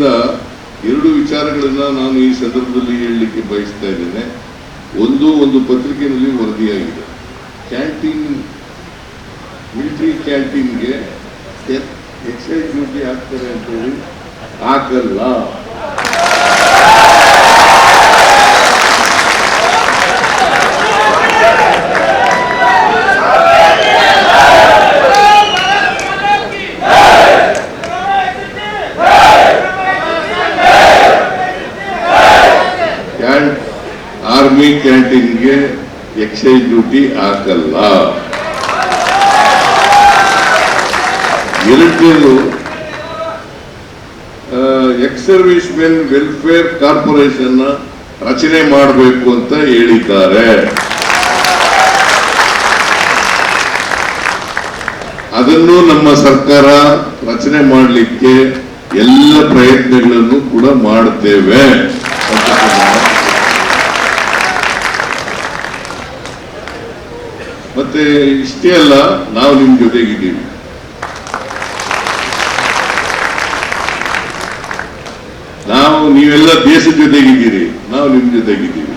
ಆದ್ರಿಂದ ಎರಡು ವಿಚಾರಗಳನ್ನು ನಾನು ಈ ಸಂದರ್ಭದಲ್ಲಿ ಹೇಳಲಿಕ್ಕೆ ಬಯಸ್ತಾ ಇದ್ದೇನೆ. ಒಂದು ಒಂದು ಪತ್ರಿಕೆಯಲ್ಲಿ ವರದಿಯಾಗಿದೆ. ಕ್ಯಾಂಟೀನ್ ಮಿಲಿಟರಿ ಕ್ಯಾಂಟೀನ್ಗೆ ಎಕ್ಸೈಸ್ ಡ್ಯೂಟಿ ಹಾಕ್ತಾರೆ ಅಂತೇಳಿ ಹಾಕಲ್ಲ. ಆರ್ಮಿ ಕ್ಯಾಂಟೀನ್ಗೆ ಎಕ್ಸೈಸ್ ಡ್ಯೂಟಿ ಹಾಕಲ್ಲ. ಎರಡನೇದು ex servicemen welfare corporation ರಚನೆ ಮಾಡಬೇಕು ಅಂತ ಹೇಳಿದ್ದಾರೆ. ಅದನ್ನು ನಮ್ಮ ಸರ್ಕಾರ ರಚನೆ ಮಾಡಲಿಕ್ಕೆ ಎಲ್ಲ ಪ್ರಯತ್ನಗಳನ್ನು ಕೂಡ ಮಾಡುತ್ತೇವೆ ಅಂತ ನಾನು ಮತ್ತೆ ಇಷ್ಟೇ ಅಲ್ಲ ನಾವು ನಿಮ್ ಜೊತೆಗಿದ್ದೀವಿ. ನಾವು ನೀವೆಲ್ಲ ದೇಶದ ಜೊತೆಗಿದ್ದೀರಿ ನಾವು ನಿಮ್ ಜೊತೆಗಿದ್ದೀವಿ.